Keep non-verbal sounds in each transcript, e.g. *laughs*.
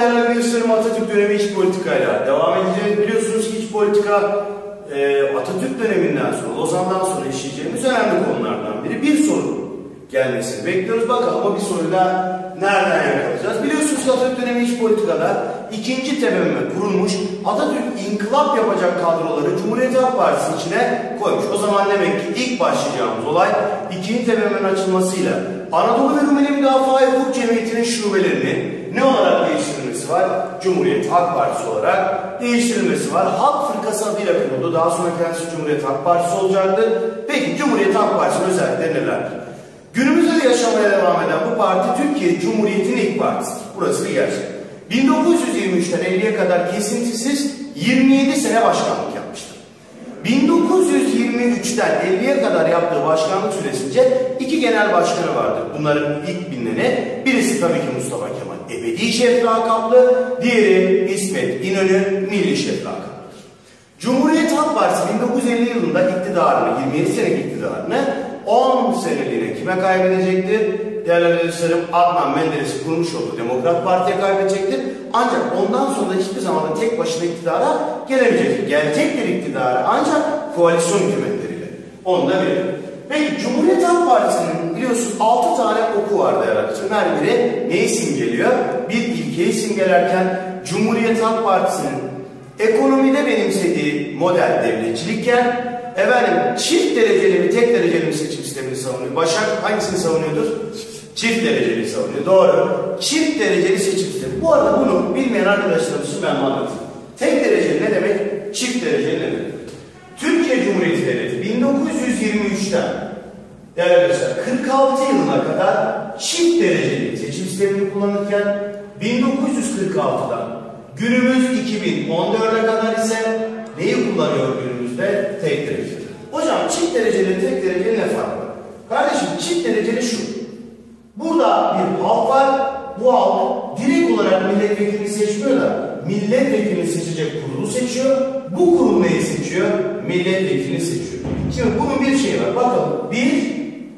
değerli arkadaşlarım Atatürk dönemi iç politikayla devam edeceğiz. Biliyorsunuz ki iç politika e, Atatürk döneminden sonra, Lozan'dan sonra işleyeceğimiz önemli konulardan biri. Bir soru gelmesini bekliyoruz. Bakalım o bir soruyla nereden yakalayacağız? Biliyorsunuz ki Atatürk dönemi iç politikada ikinci tepeme kurulmuş Atatürk inkılap yapacak kadroları Cumhuriyet Halk Partisi içine koymuş. O zaman demek ki ilk başlayacağımız olay ikinci tepemenin açılmasıyla Anadolu ve Rumeli Müdafaa Hukuk Cemiyeti'nin şubelerini ne olarak var? Cumhuriyet Halk Partisi olarak değiştirilmesi var. Halk Fırkası adıyla kuruldu. Daha sonra kendisi Cumhuriyet Halk Partisi olacaktı. Peki Cumhuriyet Halk Partisi'nin özellikleri nelerdir? Günümüzde de yaşamaya devam eden bu parti Türkiye Cumhuriyeti'nin ilk partisidir. Burası bir gerçek. 1923'ten 50'ye kadar kesintisiz 27 sene başkanlık yapmıştır. 1923'ten 50'ye kadar yaptığı başkanlık süresince iki genel başkanı vardır. Bunların ilk bilineni birisi tabii ki Mustafa ebedi şef lakaplı, diğeri İsmet İnönü milli şef lakaplıdır. Cumhuriyet Halk Partisi 1950 yılında iktidarını, 27 senelik iktidarını 10 seneliğine kime kaybedecektir? Değerli arkadaşlarım Adnan Menderes'i kurmuş olduğu Demokrat Parti'ye kaybedecektir. Ancak ondan sonra hiçbir zaman da tek başına iktidara gelemeyecektir. Gelecektir iktidara ancak koalisyon hükümetleriyle. Onu da bilelim. Peki Cumhuriyet Halk Partisi'nin biliyorsunuz 6 tane oku var değerli arkadaşlarım. Her biri neyi simgeliyor? Bir ilkeyi simgelerken Cumhuriyet Halk Partisi'nin ekonomide benimsediği model devletçilikken efendim çift dereceli mi tek dereceli mi seçim sistemini savunuyor. Başak hangisini savunuyordur? Çift dereceli savunuyor. Doğru. Çift dereceli seçim sistemi. Bu arada bunu bilmeyen arkadaşlarımız ben anlatayım. Tek dereceli ne demek? Çift dereceli ne demek? Türkiye Cumhuriyeti Devleti 1923'ten değerli arkadaşlar 46 yılına kadar çift dereceli seçim sistemini kullanırken 1946'dan günümüz 2014'e kadar ise neyi kullanıyor günümüzde? Tek dereceli. Hocam çift dereceli tek dereceli ne fark var? Kardeşim çift dereceli şu. Burada bir halk var. Bu halk direkt olarak milletvekilini seçmiyor da milletvekilini seçecek kurulu seçiyor. Bu kurul neyi seçiyor? Milletvekilini seçiyor. Şimdi bunun bir şeyi var. Bakalım. Bir,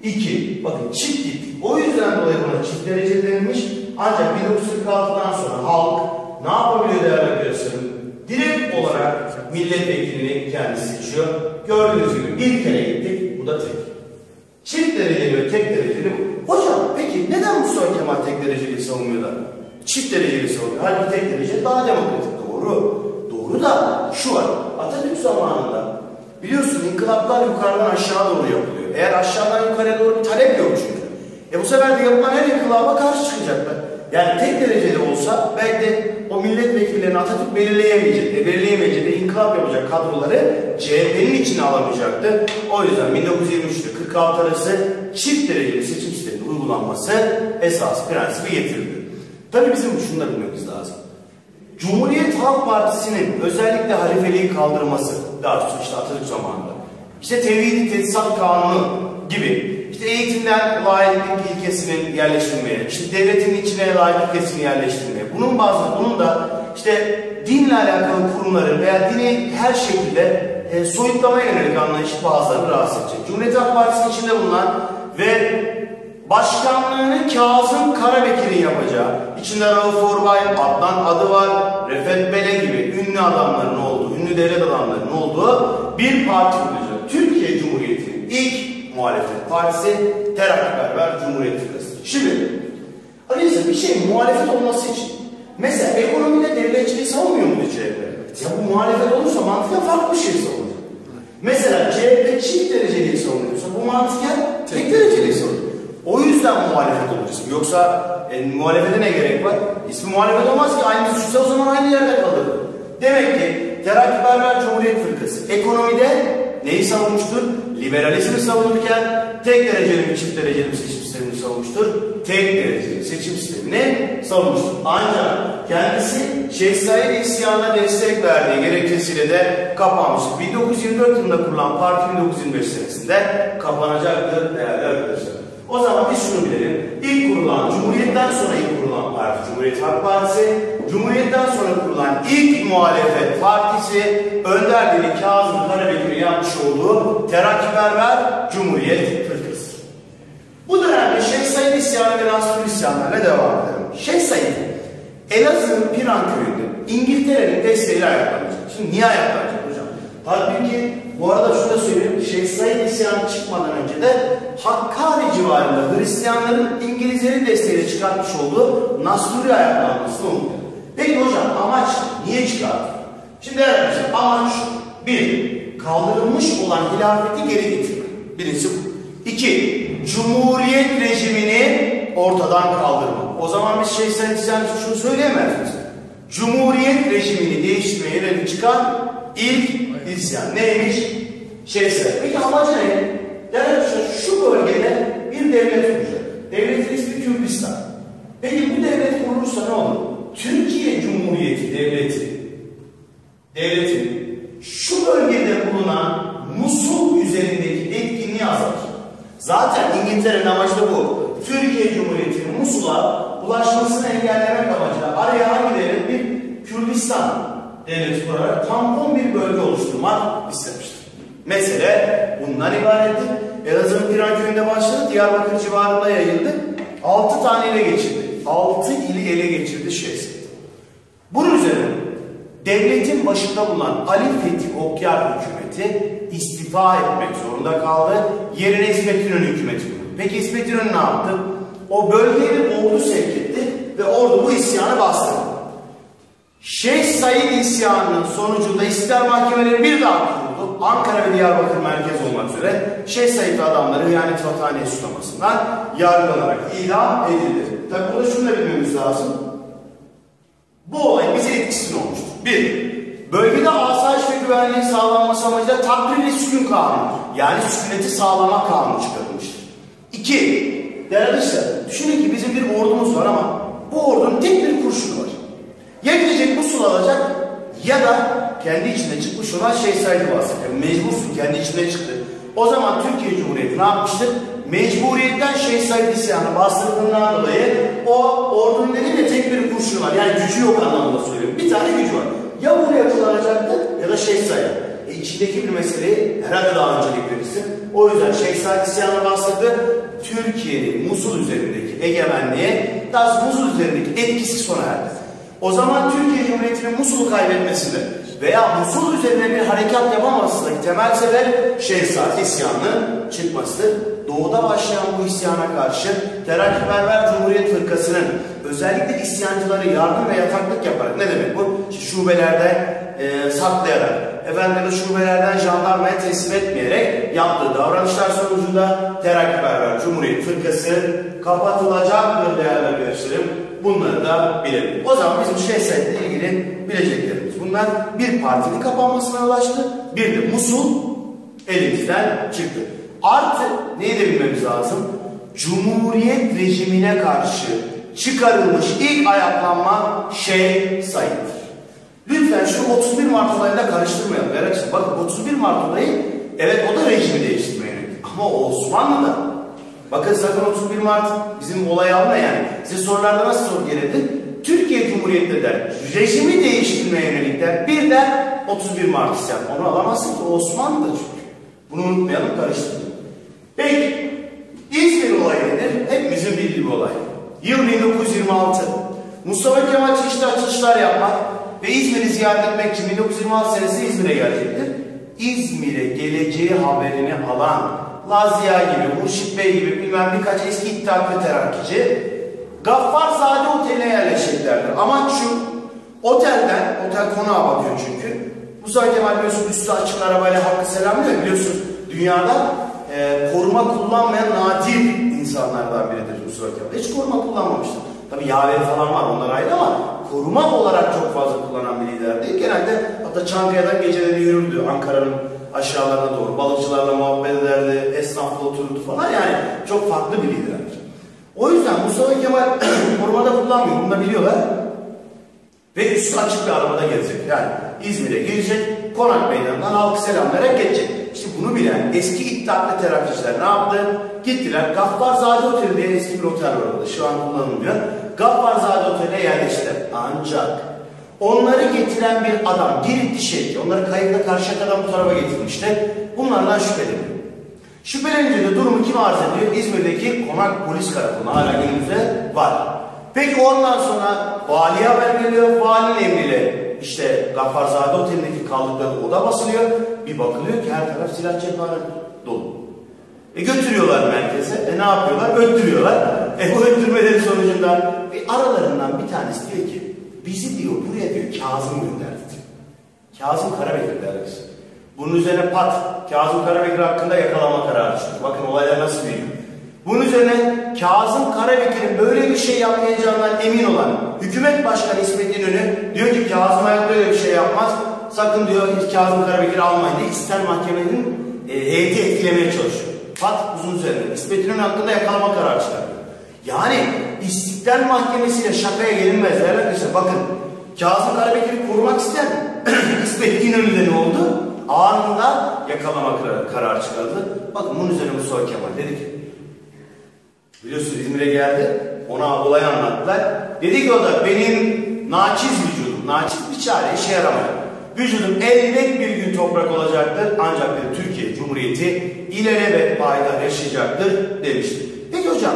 iki. Bakın çift gittik. O yüzden dolayı buna çift dereceli denilmiş. Ancak 1946'dan sonra halk ne yapabiliyor değerli arkadaşlarım? Direkt olarak milletvekilini kendisi seçiyor. Gördüğünüz gibi bir kere gittik. Bu da tek. Çift dereceli ve tek dereceli bu. Hocam peki neden Mustafa Kemal tek dereceli savunuyor da çift dereceli savunuyor? Halbuki tek dereceli daha demokratik. Doğru. Doğru da şu var. Atatürk zamanında biliyorsun inkılaplar yukarıdan aşağı doğru yapılıyor. Eğer aşağıdan yukarıya doğru bir talep yok çünkü. E bu sefer de yapılan her inkılaba karşı çıkacaklar. Yani tek dereceli olsa belki de o milletvekillerini Atatürk belirleyemeyecekti. Belirleyemeyecekti. inkılap yapacak kadroları CHP'nin içine alamayacaktı. O yüzden 1923'te 46 arası çift dereceli seçim sisteminin uygulanması esas prensibi getirildi. Tabii bizim şunu da bilmemiz lazım. Cumhuriyet Halk Partisi'nin özellikle halifeliği kaldırması, daha doğrusu işte Atatürk zamanında, işte tevhidi tesisat kanunu gibi, işte eğitimden layıklık ilkesinin yerleştirilmeye, işte devletin içine layıklık ilkesini yerleştirmeye, bunun bazı, bunun da işte dinle alakalı kurumların veya dini her şekilde e, soyutlamaya yönelik anlayışı bazılarını rahatsız edecek. Cumhuriyet Halk Partisi'nin içinde bulunan ve başkanlığını Kazım Karabekir'in yapacağı, içinde Rauf Orbay, Adnan adı var, Refet Bele gibi ünlü adamların olduğu, ünlü devlet adamlarının olduğu bir parti kurulacak. Türkiye Cumhuriyeti'nin ilk muhalefet partisi Terakkiperver Cumhuriyet Fırkası. Şimdi, Arkadaşlar bir şey muhalefet olması için, mesela ekonomide devletçiliği savunmuyor mu CHP? Ya bu muhalefet olursa mantıken farklı bir şey savunur. Mesela CHP çift dereceliği savunuyorsa bu mantıken tek dereceliği savunuyor. O yüzden muhalefet olacağız. Yoksa e, muhalefete ne gerek var? İsmi muhalefet olmaz ki aynı düşünse o zaman aynı yerde kalır. Demek ki Terakkiperver Cumhuriyet Fırkası ekonomide neyi savunmuştur? Liberalizmi savunurken tek dereceli çift dereceli seçim sistemini savunmuştur. Tek dereceli seçim sistemini savunmuştur. Ancak kendisi Şeyh Said isyanına destek verdiği gerekçesiyle de kapanmıştır. 1924 yılında kurulan parti 1925 senesinde kapanacaktır değerli arkadaşlar. O zaman biz şunu bilelim. İlk kurulan, Cumhuriyet'ten sonra ilk kurulan parti Cumhuriyet Halk Partisi, Cumhuriyet'ten sonra kurulan ilk muhalefet partisi önderliğini Kazım Karabekir'in yapmış olduğu Terakkiperver Cumhuriyet Fırkası. Bu dönemde Şeyh Said isyanı ve Nasrul isyanlarına devam edelim. Şeyh Said Elazığ'ın Piran köyünde İngiltere'nin desteğiyle ayaklanacak. Şimdi niye ayaklanacak hocam? Halbuki bu arada şunu da söyleyeyim. Şeyh Said isyanı çıkmadan önce de Hakkari civarında Hristiyanların İngilizlerin desteğiyle çıkartmış olduğu Nasturi ayaklanmasını umuyor. Peki hocam amaç niye çıkarttı? Şimdi arkadaşlar amaç. Bir, kaldırılmış olan hilafeti geri getirmek. Birincisi bu. İki, Cumhuriyet rejimini ortadan kaldırmak. O zaman biz şey sen, sen şunu söyleyemez miyiz? Cumhuriyet rejimini değiştirmeye yönelik çıkan ilk isyan. Neymiş? Şeyse. Peki amacı ne? Yani şu bölgede bir devlet kuracak. Devletin ismi Kürdistan. Peki bu devlet kurulursa ne olur? Türkiye Cumhuriyeti devleti devletin şu bölgede bulunan Musul üzerindeki etkinliği azalır. Zaten İngiltere'nin amacı da bu. Türkiye Cumhuriyeti'nin Musul'a ulaşmasını engellemek amacıyla araya hangi devlet bir Kürdistan devleti kurarak tampon bir bölge oluşturmak istemiştir. Mesele bundan ibarettir. Elazığ'ın Piran köyünde başladı, Diyarbakır civarında yayıldı. Altı tane ele geçirdi. Altı ili ele geçirdi Şehzade. Bunun üzerine devletin başında bulunan Ali Fethi Okyar hükümeti istifa etmek zorunda kaldı. Yerine İsmet İnönü hükümeti kurdu. Peki İsmet İnönü ne yaptı? O bölgeye bir ordu sevk etti ve ordu bu isyanı bastırdı. Şeyh Said isyanının sonucunda İstiklal Mahkemeleri bir daha kuruldu. Ankara ve Diyarbakır merkez olmak üzere Şeyh Said adamları yani Vataniye suçlamasından yargılanarak idam edildi. Tabi burada şunu da bilmemiz lazım. Bu olay bize etkisi olmuştur. Bir, bölgede asayiş ve güvenliğin sağlanması amacıyla takdir sükun kanunu yani sükuneti sağlama kanunu çıkarılmıştır. İki, değerli arkadaşlar düşünün ki bizim bir ordumuz var ama bu ordunun tek bir kurşunu var. Ya gidecek bu sul alacak ya da kendi içinde çıkmış olan şey sahibi bahsediyor. Mecbursun kendi içinde çıktı. O zaman Türkiye Cumhuriyeti ne yapmıştır? Mecburiyetten şey sahibi isyanı bastırdığından dolayı o ordunun elinde tek bir kurşunu var. Yani gücü yok anlamında söylüyorum. Bir tane gücü var. Ya buraya kullanacaktı ya da şey sahibi. E içindeki bir meseleyi herhalde daha öncelik verirsin. O yüzden Şeyh Said isyanı bastırdı. Türkiye'nin Musul üzerindeki egemenliğe, daha Musul üzerindeki etkisi sona erdi. O zaman Türkiye Cumhuriyeti'nin Musul'u kaybetmesinde veya Musul üzerine bir harekat yapamamasındaki temel sebep Şeyh Said isyanının çıkması. Doğuda başlayan bu isyana karşı Terakkiperver Cumhuriyet Fırkası'nın özellikle isyancıları yardım ve yataklık yaparak ne demek bu? Şubelerde e, saklayarak, efendim şubelerden jandarmaya teslim etmeyerek yaptığı davranışlar sonucunda Terakkiperver Cumhuriyet Fırkası kapatılacaktır değerli arkadaşlarım. Bunları da bilelim. O zaman bizim Şehzade ilgili bileceklerimiz. Bunlar bir partinin kapanmasına ulaştı. Bir de Musul elimizden çıktı. Artı neyi de bilmemiz lazım? Cumhuriyet rejimine karşı çıkarılmış ilk ayaklanma Şeyh Said'dir. Lütfen şu 31 Mart olayında karıştırmayalım. Evet, bakın 31 Mart olayı evet o da rejimi değiştirmeye. Ama Osmanlı'da bakın sakın 31 Mart bizim olay alma yani. Size sorularda nasıl soru gelirdi? Türkiye Cumhuriyeti der. Rejimi değiştirmeye yönelik der. Bir der 31 Mart isyan. Onu alamazsın ki Osmanlı'dır çünkü. Bunu unutmayalım karıştırmayalım. Peki İzmir olayı nedir? Hepimizin bildiği bir olay. Yıl 1926. Mustafa Kemal çeşitli açılışlar yapmak ve İzmir'i ziyaret etmek için 1926 senesi İzmir'e gelecektir. İzmir'e geleceği haberini alan Lazia gibi, Hurşit Bey gibi bilmem birkaç eski iddiaklı terakkici Gaffar Zade Oteli'ne yerleşeceklerdir. Amaç şu, otelden, otel konağa bakıyor çünkü. Mustafa Kemal biliyorsun üstü açık arabayla hakkı selamlıyor. Biliyorsunuz dünyada e, koruma kullanmayan nadir insanlardan biridir Mustafa Kemal. Hiç koruma kullanmamıştır. Tabi yaver falan var onlar ayrı ama koruma olarak çok fazla kullanan bir lider değil. Genelde hatta Çankaya'dan geceleri yürürdü Ankara'nın aşağılarına doğru. Balıkçılarla muhabbet ederdi, esnafla otururdu falan yani çok farklı bir liderdir. O yüzden Mustafa Kemal *clears throat* korumada kullanmıyor. Bunu da biliyorlar. Ve üstü açık bir arabada gezecek. Yani İzmir'e girecek, Konak Meydanı'ndan halkı selamlayarak geçecek. İşte bunu bilen eski iddiaklı terapiçiler ne yaptı? Gittiler. Gaffarzade Oteli diye eski bir otel var orada. Şu an kullanılmıyor. Gaffarzade Oteli'ne yerleştiler. Ancak onları getiren bir adam Giritli Şevki. Onları kayıkla Karşıyaka'dan bu tarafa getirmişti. Bunlardan şüpheleniyor. Şüphelenince de durumu kim arz ediyor? İzmir'deki konak polis karakoluna hala günümüzde var. Peki ondan sonra valiye haber geliyor. Valinin emriyle işte Gaffarzade Oteli'ndeki kaldıkları oda basılıyor. Bir bakılıyor ki her taraf silah cephaneler dolu. E götürüyorlar merkeze. E ne yapıyorlar? Öttürüyorlar. E bu öttürmelerin sonucunda bir aralarından bir tanesi diyor ki bizi diyor buraya diyor Kazım gönderdi diyor. Kazım Karabekir derler. Bunun üzerine pat Kazım Karabekir hakkında yakalama kararı çıktı. Bakın olaylar nasıl büyüyor. Bunun üzerine Kazım Karabekir'in böyle bir şey yapmayacağından emin olan hükümet başkanı İsmet İnönü diyor ki Kazım hayatta öyle bir şey yapmaz. Sakın diyor hiç Kazım Karabekir'i almayın diye İster Mahkemenin e, heyeti etkilemeye çalışıyor. Pat uzun üzerine İsmet İnönü hakkında yakalama kararı çıkarıyor. Yani İstiklal Mahkemesi'yle şakaya gelinmez değerli arkadaşlar. Bakın Kazım Karabekir'i korumak isteyen *clears throat* İsmet İnönü'de ne oldu? Anında yakalama kararı, kararı çıkardı. Bakın bunun üzerine Mustafa Kemal dedi ki biliyorsunuz İzmir'e geldi. Ona olayı anlattılar. Dedi ki o da benim naçiz vücudum, naçiz bir çare işe yaramıyor. Vücudum elbet bir gün toprak olacaktır ancak dedi, Türkiye Cumhuriyeti ilelebet payidar yaşayacaktır demişti. Peki hocam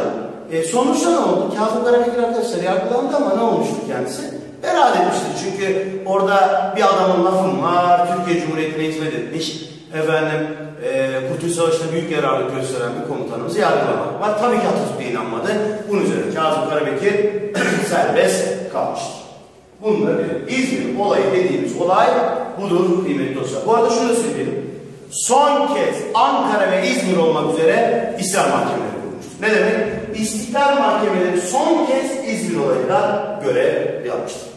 e, sonuçta ne oldu? Kazım Karabekir arkadaşlar yargılandı ama ne olmuştu kendisi? Beraat etmiştir. Çünkü orada bir adamın lafım var, Türkiye Cumhuriyeti'ne hizmet etmiş. Efendim, e, Kurtuluş Savaşı'nda büyük yararlılık gösteren bir komutanımızı yargılamak var. Tabii ki Atatürk'e inanmadı. Bunun üzerine Kazım Karabekir *clears throat* serbest kalmıştır. Bunları bir İzmir olayı dediğimiz olay budur kıymetli dostlar. Bu arada şunu da söyleyelim. Son kez Ankara ve İzmir olmak üzere İslam mahkemeleri kurulmuştur. Ne demek? İstiklal mahkemeleri son kez İzmir olayına görev yapmıştır.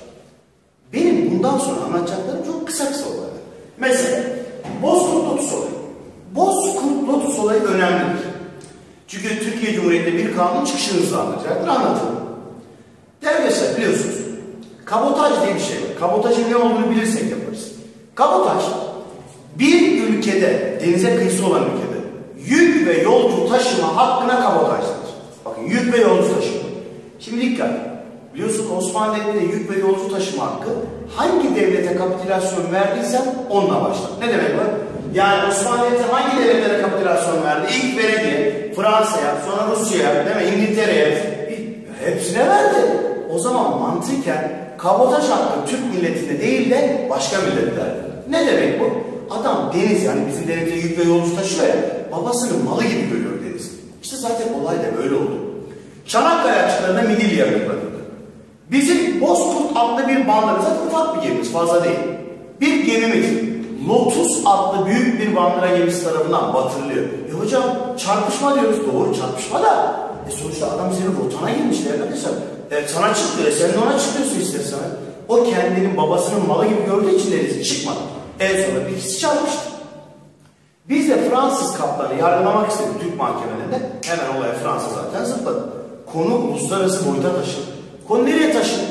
Benim bundan sonra anlatacaklarım çok kısa kısa olaylar. Mesela Bozkurt Lotus olayı. Bozkurt Lotus olayı önemlidir. Çünkü Türkiye Cumhuriyeti'nde bir kanun çıkışını hızlandıracaktır. Anlatalım. Devletler biliyorsunuz. Kabotaj diye bir şey var. Kabotajın ne olduğunu bilirsek yaparız. Kabotaj bir ülkede, denize kıyısı olan ülkede yük ve yolcu taşıma hakkına kabotaj denir. Bakın yük ve yolcu taşıma. Şimdi dikkat. Biliyorsun Osmanlı Devleti'nde yük ve yolcu taşıma hakkı hangi devlete kapitülasyon verdiysen onunla başlar. Ne demek bu? Yani Osmanlı Devleti hangi devletlere kapitülasyon verdi? İlk Venedik, Fransa'ya, sonra Rusya'ya, değil mi? İngiltere'ye, hepsine verdi. O zaman mantıken kabotaj hakkı Türk milletinde değil de başka milletlerde. Ne demek bu? Adam deniz yani bizim denizde yük ve yolcu taşıyor ya, babasının malı gibi görüyor deniz. İşte zaten olay da böyle oldu. Çanakkale açıklarında Midilli yapıldı. Bizim Bozkurt adlı bir bandırımız, zaten ufak bir gemimiz, fazla değil. Bir gemimiz, Lotus adlı büyük bir bandıra gemisi tarafından batırılıyor. E hocam çarpışma diyoruz, doğru çarpışma da. E sonuçta adam senin rotana girmiş değerli arkadaşlar. E sana çıktı, e sen de ona çıkıyorsun istersen. O kendinin babasının malı gibi gördüğü için denize çıkmadı. En sonra birisi çarpıştı. Biz de Fransız kaptanı yargılamak istedik Türk mahkemelerinde. Hemen olaya Fransa zaten zıpladı. Konu uluslararası boyuta taşındı. Konu nereye taşındı?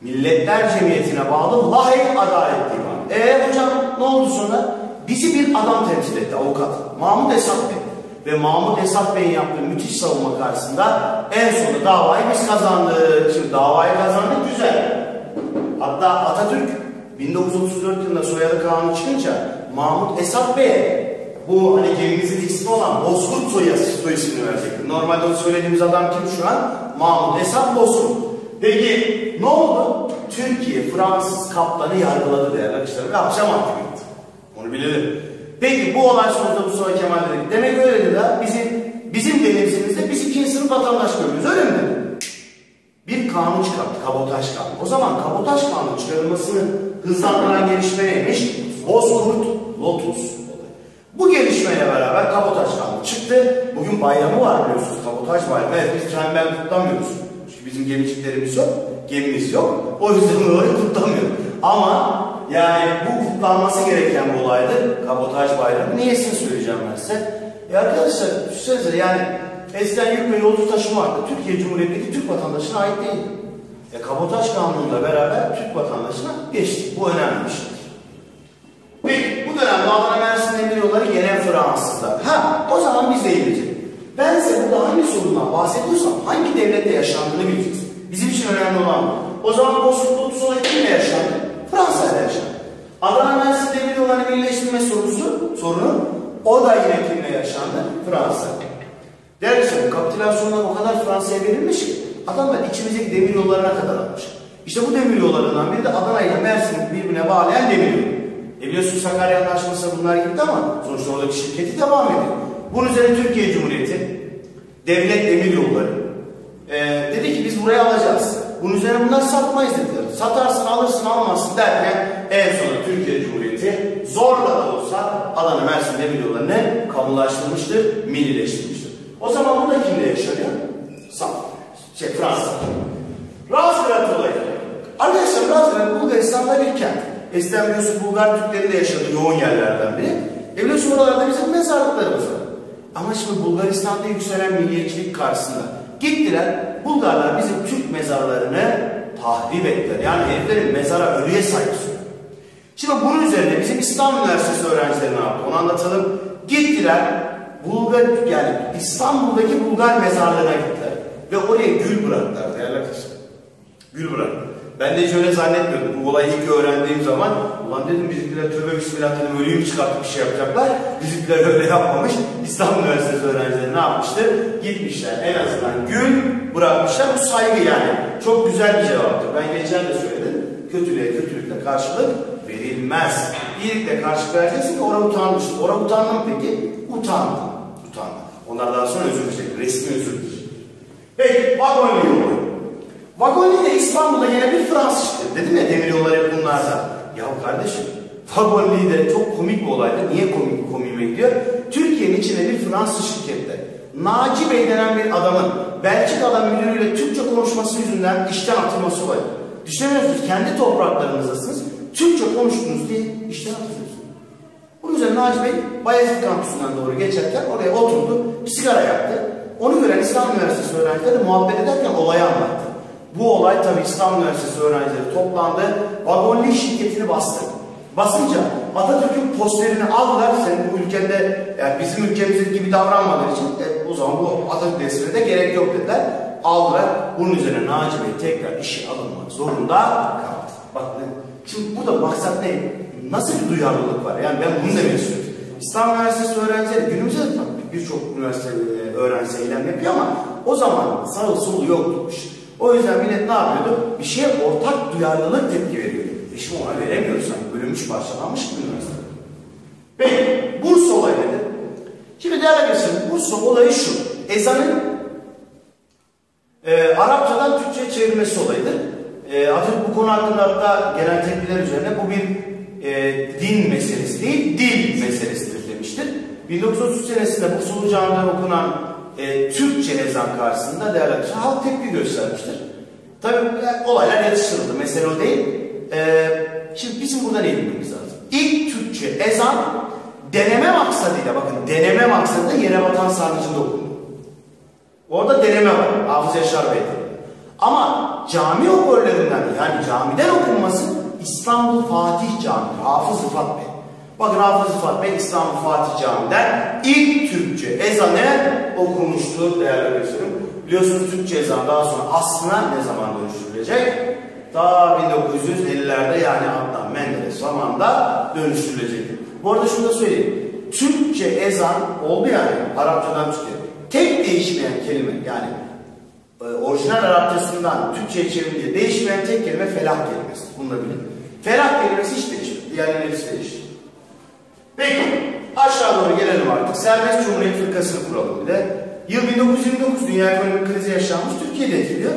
Milletler Cemiyeti'ne bağlı Lahey Adalet Divanı. Eee hocam ne oldu sonra? Bizi bir adam temsil etti avukat. Mahmut Esat Bey. Ve Mahmut Esat Bey'in yaptığı müthiş savunma karşısında en sonunda davayı biz kazandık. Şimdi davayı kazandık güzel. Hatta Atatürk 1934 yılında soyadı kanunu çıkınca Mahmut Esat Bey'e bu hani gemimizin ismi olan Bozkurt soy, soy ismini verecekti. Normalde o söylediğimiz adam kim şu an? Mahmut Esat Bozkurt. Peki ne oldu? Türkiye Fransız kaptanı yargıladı değerli arkadaşlar ve hapse mahkum. Onu bilelim. Peki bu olay sonucunda Mustafa Kemal dedi. Demek öyle dedi ha. Bizim, bizim denizimizde biz ikinci sınıf vatandaş görüyoruz. Öyle mi? Bir kanun çıkarttı. Kabotaj kanunu. O zaman kabotaj kanunu çıkarılmasını hızlandıran gelişme neymiş? Bozkurt Lotus. Bu gelişmeyle beraber kabotaj kanunu çıktı. Bugün bayramı var biliyorsunuz. Kabotaj bayramı. Evet biz tembel kutlamıyoruz. Çünkü bizim gemiciklerimiz yok. Gemimiz yok. O yüzden *laughs* bunları kutlamıyoruz. Ama yani bu kutlanması gereken bir olaydır. Kabotaj bayramı. Niyesini söyleyeceğim ben size. E arkadaşlar düşünsenize yani eskiden yük ve yolcu taşıma hakkı Türkiye Cumhuriyeti'ndeki Türk vatandaşına ait değil. E kabotaj kanunuyla beraber Türk vatandaşına geçti. Bu önemli bir şeydir. Peki bu dönemde Adana Mersin Demir Yolları gene Fransızlar. Ha o zaman biz de iyilecek. Ben size burada hangi sorundan bahsediyorsam hangi devlette yaşandığını bileceğiz. Bizim için önemli olan bu. O zaman Bozkurt Lotus olayı kimle yaşandı? Fransa'yla yaşandı. Adana Mersin Demir Yolları birleştirme sorusu, sorunu o da yine kimle yaşandı? Fransa. Derse bu kapitülasyonlar o kadar Fransa'ya verilmiş ki adamlar içimizdeki demir yollarına kadar almış. İşte bu demir yollarından biri de Adana ile Mersin'i birbirine bağlayan demir yolu. E biliyorsunuz Sakarya Anlaşması bunlar gitti ama sonuçta oradaki şirketi devam ediyor. Bunun üzerine Türkiye Cumhuriyeti, Devlet Demir Yolları e, dedi ki biz burayı alacağız. Bunun üzerine bunlar satmayız dediler. Satarsın, alırsın, almazsın derken en sonunda Türkiye Cumhuriyeti zorla da olsa Adana Mersin Demir Yolları'nı kamulaştırmıştır, millileştirmiştir. O zaman burada kimle yaşanıyor? Saf. Şey Fransa. Razgrat olayı. Arkadaşlar Razgrat Bulgaristan'da bir kent. Eskiden biliyorsun Bulgar Türkleri de yaşadığı yoğun yerlerden biri. E biliyorsun oralarda bizim mezarlıklarımız var. Ama şimdi Bulgaristan'da yükselen milliyetçilik karşısında gittiler Bulgarlar bizim Türk mezarlarını tahrip ettiler. Yani heriflerin mezara ölüye saygısı. Şimdi bunun üzerine bizim İstanbul Üniversitesi öğrencileri ne yaptı? Onu anlatalım. Gittiler Bulgar yani İstanbul'daki Bulgar mezarlığına gittiler. Ve oraya gül bıraktılar değerli arkadaşlar. Gül bıraktılar. Ben de hiç öyle zannetmiyordum. Bu olayı ilk öğrendiğim zaman ulan dedim bizimkiler tövbe bismillah dedim ölüyü çıkartıp bir şey yapacaklar. Bizimkiler öyle yapmamış. İstanbul Üniversitesi öğrencileri ne yapmıştı? Gitmişler en azından gül bırakmışlar. Bu saygı yani. Çok güzel bir cevaptır. Ben geçen de söyledim. Kötülüğe kötülükle karşılık verilmez. İyilikle karşılık vereceksin ki orada utanmıştır. Orada utandın peki? Utandım. Utandım. Onlar daha sonra özür dileyecek. Resmi özür dileyecek. Peki Vagonli yolu. Vagonli de İstanbul'da yine bir Fransız şirketi. Dedim ya demir yolları hep bunlarda. Ya kardeşim Vagonli de çok komik bir olaydı. Niye komik komiğime gidiyor? Türkiye'nin içinde bir Fransız şirkette Naci Bey denen bir adamın Belçika'da müdürüyle Türkçe konuşması yüzünden işten atılması var. Düşünüyorsunuz kendi topraklarınızdasınız. Türkçe konuştunuz diye işten atılıyorsunuz. Bunun üzerine Naci Bey Bayezid kampüsünden doğru geçerken oraya oturdu, bir sigara yaktı. Onu gören İstanbul Üniversitesi öğrencileri muhabbet ederken olayı anlattı. Bu olay tabi İstanbul Üniversitesi öğrencileri toplandı. Vagonli şirketini bastı. Basınca Atatürk'ün posterini aldılar. Sen bu ülkede yani bizim ülkemizdeki gibi davranmadığı için e, o zaman bu Atatürk resmine de gerek yok dediler. Aldılar. Bunun üzerine Naci Bey tekrar işe alınmak zorunda kaldı. Bak şimdi burada maksat ne? Nasıl bir duyarlılık var? Yani ben bunu demek istiyorum. İstanbul Üniversitesi öğrencileri günümüzde birçok üniversite e, öğrencisi eylem yapıyor ama o zaman sağ solu yokmuş. O yüzden millet ne yapıyordu? Bir şeye ortak duyarlılık tepki veriyordu. E şimdi ona veremiyorsan bölünmüş parçalanmış bir üniversite. Peki Bursa olayı nedir? Şimdi değerli arkadaşlar Bursa olayı şu. Ezanın e, Arapçadan Türkçe'ye çevirmesi olayıdır. E, Atatürk bu konu hakkında hatta gelen tepkiler üzerine bu bir e, din meselesi değil, dil meselesidir demiştir. 1930 senesinde bu Sulu Cami'de okunan e, Türkçe ezan karşısında değerli arkadaşlar halk tepki göstermiştir. Tabi e, olaylar yatıştırıldı, mesele o değil. E, şimdi bizim burada ne bilmemiz lazım? İlk Türkçe ezan deneme maksadıyla, bakın deneme maksadıyla yere batan sarnıcında okundu. Orada deneme var, Hafız Yaşar Bey'de. Ama cami hoparlöründen yani camiden okunması İstanbul Fatih Camii, Hafız Rıfat Bey. Bakın Hafız Rıfat Bey İstanbul Fatih Camii'den ilk Türkçe ezanı okumuştur değerli arkadaşlarım. Biliyorsunuz Türkçe ezan daha sonra aslına ne zaman dönüştürülecek? Ta 1950'lerde yani Adnan Menderes zamanında dönüştürülecektir. Bu arada şunu da söyleyeyim. Türkçe ezan oldu yani Arapçadan Türkçe. Tek değişmeyen kelime yani e, orijinal Arapçasından Türkçe'ye çevirince değişmeyen tek kelime felah kelimesi. Bunu da bilin. Felah kelimesi hiç değişmiyor. Diğerleri hepsi değişiyor. Peki aşağı doğru gelelim artık. Serbest Cumhuriyet Fırkası'nı kuralım bir de. Yıl 1929 dünya ekonomik krizi yaşanmış. Türkiye'de etkiliyor.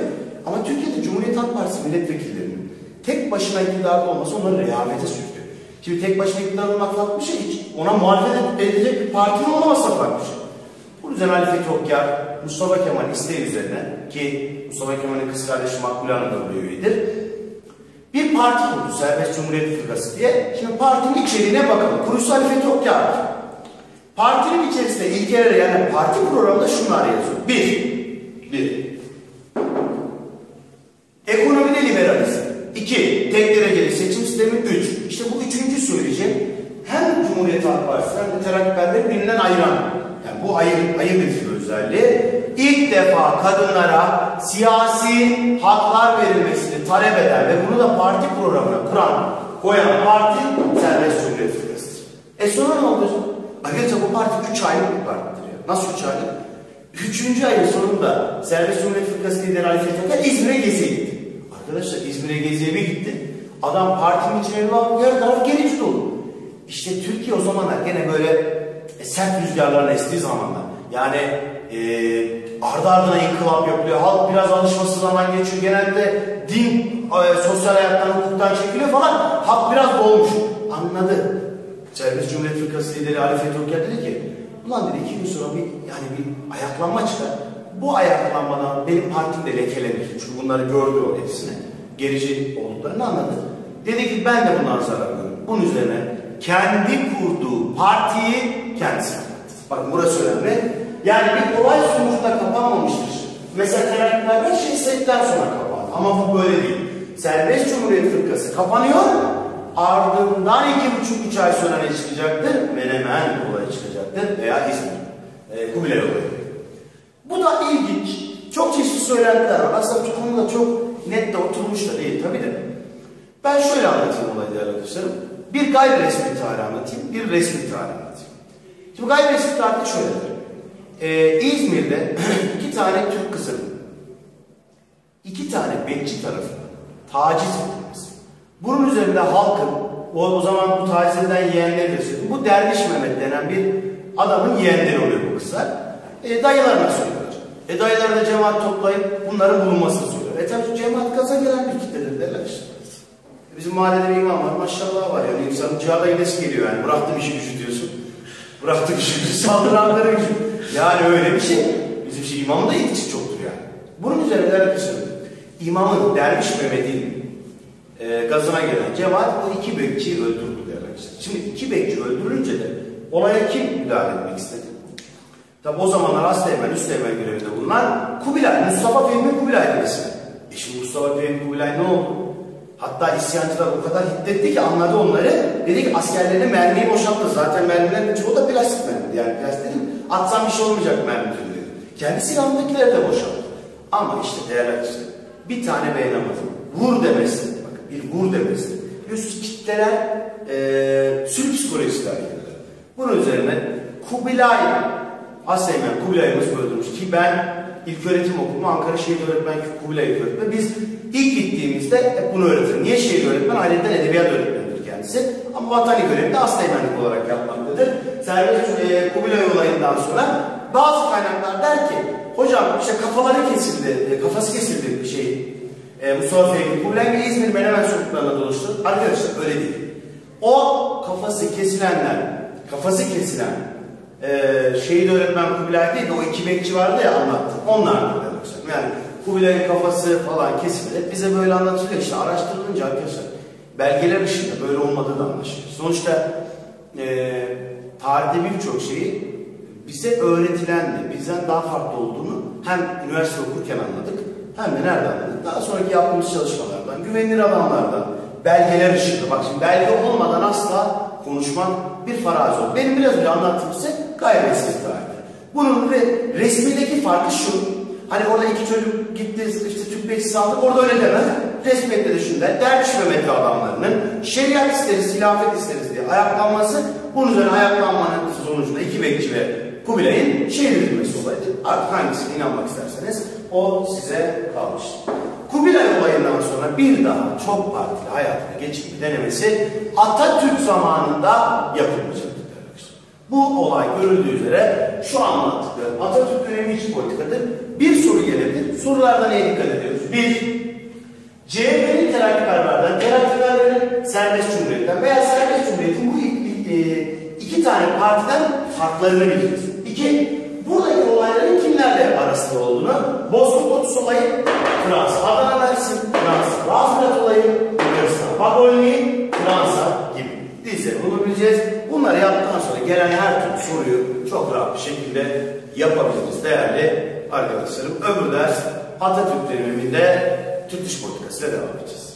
Ama Türkiye'de Cumhuriyet Halk Partisi milletvekillerinin tek başına iktidarda olması onları rehavete sürüklüyor. Şimdi tek başına iktidar olmak farklı bir şey. Hiç ona muhalefet edecek bir partinin olmaması farklı bir şey. Bu yüzden Ali Fethi Okyar, Mustafa Kemal isteği üzerine ki Mustafa Kemal'in kız kardeşi Makbule Hanım da bu üyedir. Bir parti kurdu Serbest Cumhuriyet Fırkası diye. Şimdi partinin içeriğine bakalım. Kurucusu Ali Fethi Okyar'dır. Partinin içerisinde ilkeleri yani parti programında şunlar yazıyor. Bir, bir. Ekonomide liberalizm. İki, tek dereceli seçim sistemi. Üç. İşte bu üçüncü söyleyeceğim. Hem Cumhuriyet Halk Partisi hem de terakkiperleri birbirinden ayıran. Yani bu ayır, ayırt edici özelliği. İlk defa kadınlara siyasi haklar verilmesini talep eden ve bunu da parti programına kuran, koyan parti Serbest Cumhuriyet. E sonra ne oldu? Arkadaşlar bu parti 3 aylık bir partidir. Ya. Nasıl 3 aylık? Üçüncü ayın sonunda Serbest Cumhuriyet Fırkası lideri Ali Fethi Oker İzmir'e geziye gitti. Arkadaşlar İzmir'e geziye bir gitti. Adam partinin içine bir bakıyor, her taraf gerici dolu. İşte Türkiye o zamanlar gene böyle e, sert rüzgarların estiği zamanlar. Yani e, ardı ardına inkılap yapılıyor. Halk biraz alışması zaman geçiyor. Genelde din, e, sosyal hayattan, hukuktan çekiliyor falan. Halk biraz boğulmuş. Anladı. Serbest Cumhuriyet Fırkası lideri Ali Fethi Oker dedi ki ulan dedi iki gün sonra bir yani bir ayaklanma çıkar. Bu ayaklanmadan benim partim de lekelenir. Çünkü bunları gördü o hepsine. Gerici olduklarını anladı. Dedi ki ben de bundan zarar görüyorum. Bunun üzerine kendi kurduğu partiyi kendisi anlattı. Bakın burası önemli. Yani bir olay sonucunda kapanmamıştır. Mesela terakkiler her şey istedikten sonra kapandı. Ama bu böyle değil. Serbest Cumhuriyet Fırkası kapanıyor. Ardından iki buçuk üç ay sonra ne çıkacaktır? Menemen olayı çıkacaktır veya İzmir. E, Kubilay olayı. Bu da ilginç. Çok çeşitli söylentiler var. Aslında bu konuda çok net de oturmuş da değil tabii de. Ben şöyle anlatayım olayı değerli arkadaşlarım. Bir gayri resmi tarih anlatayım, bir resmi tarih anlatayım. Şimdi gayri resmi tarihte şöyledir. Ee, İzmir'de *clears throat* iki tane Türk kızının iki tane bekçi tarafından taciz edilmesi. Bunun üzerinde halkın o, o zaman bu taciz eden yeğenleri de söyleyeyim. Bu Derviş Mehmet denen bir adamın yeğenleri oluyor bu kızlar. E, dayılarına söylüyorlar. E dayılar da cemaat toplayıp bunların bulunmasını söylüyor. E tabi cemaat gaza gelen bir kitledir derler işte. Bizim mahallede bir imam var maşallah var yani insanın cihada gidesi geliyor yani bıraktım işi gücü diyorsun. Bıraktım işi gücü *laughs* saldıranları gücü. Yani öyle bir şey. Bizim şey imamın da etkisi çoktur yani. Bunun üzerine der ki imamın derviş Mehmet'in e, gazına gelen cemaat o iki bekçiyi öldürdü işte. Şimdi iki bekçi öldürünce de olaya kim müdahale etmek istedi? Tabi o zamanlar Asteğmen, Üsteğmen görevinde bulunan Kubilay, Mustafa Fehmi Kubilay dedesi. E şimdi Mustafa Fehmi Kubilay ne oldu? Hatta isyancılar o kadar hiddetti ki anladı onları. Dedi ki askerlerine mermiyi boşalttı. Zaten mermilerin çoğu da plastik mermi. Yani plastik atsam bir şey olmayacak mermi türü dedi. Kendi silahındakileri de boşalttı. Ama işte değerli arkadaşlar, bir tane beynamazı vur demesi, bir vur demesi. Biliyorsunuz kitleler e, sürü psikolojisi hareket eder. Bunun üzerine Kubilay, Aseymen Kubilay'ımız öldürmüş ki ben ilk öğretim okudum. Ankara Şehir Öğretmen Kubilay öğretmen. Biz ilk gittiğimizde hep bunu öğretir. Niye şehir öğretmen? Ailetten edebiyat öğretmenidir kendisi. Ama vatani görevi de Aseymenlik olarak yapmaktadır. Serbest e, Kubilay olayından sonra bazı kaynaklar der ki hocam işte kafaları kesildi, e, kafası kesildi bir şey. E, Mustafa Fehmi Kubilay ve İzmir Menemen sokaklarına dolaştı. Arkadaşlar öyle değil. O kafası kesilenler, kafası kesilen e, şehit öğretmen Kubilay değil de o iki bekçi vardı ya anlattı. Onlar da demek Yani Kubilay'ın kafası falan kesildi. Bize böyle anlatılıyor. İşte araştırılınca arkadaşlar belgeler ışığında böyle olmadığı da anlaşılıyor. Sonuçta e, tarihte birçok şeyi bize öğretilendi. Bizden daha farklı olduğunu hem üniversite okurken anladık hem de nerede anladık? Daha sonraki yaptığımız çalışmalardan, güvenilir alanlardan, belgeler ışığında. Bak şimdi belge olmadan asla konuşmak bir farazi olur. Benim biraz önce anlattığım size gayri resmi tarihte. Bunun re, resmideki farkı şu. Hani orada iki çocuk gitti işte Türk bekçisi aldık orada öyle demez. Resmiyette de şunu der. Derviş Mehmetli adamlarının şeriat isteriz, hilafet isteriz diye ayaklanması bunun üzerine ayaklanmanın sonucunda iki bekçi ve Kubilay'ın şehir edilmesi olaydı. Artık hangisine inanmak isterseniz o size kalmıştır. Kubilay olayından sonra bir daha çok partili hayatına geçirme denemesi Atatürk zamanında yapılmayacaktır. Bu olay görüldüğü üzere şu anlattıklarım Atatürk dönemi iç politikadır. Bir soru gelebilir. Sorularda neye dikkat ediyoruz? Bir, CHP'nin terakkiperverden, terakkiperverin serbest cumhuriyetten veya serbest cumhuriyetin bu iki tane partiden farklarını biliriz. İki, arasında olduğunu, Bozkurt olayı Fransa, Adana Mersin Fransa, Razgrat olayı Yunanistan, Bagolni Fransa gibi dizleri bulabileceğiz. Bunları yaptıktan sonra gelen her türlü soruyu çok rahat bir şekilde yapabiliriz değerli arkadaşlarım. Öbür ders Atatürk döneminde Türk dış politikasıyla devam edeceğiz.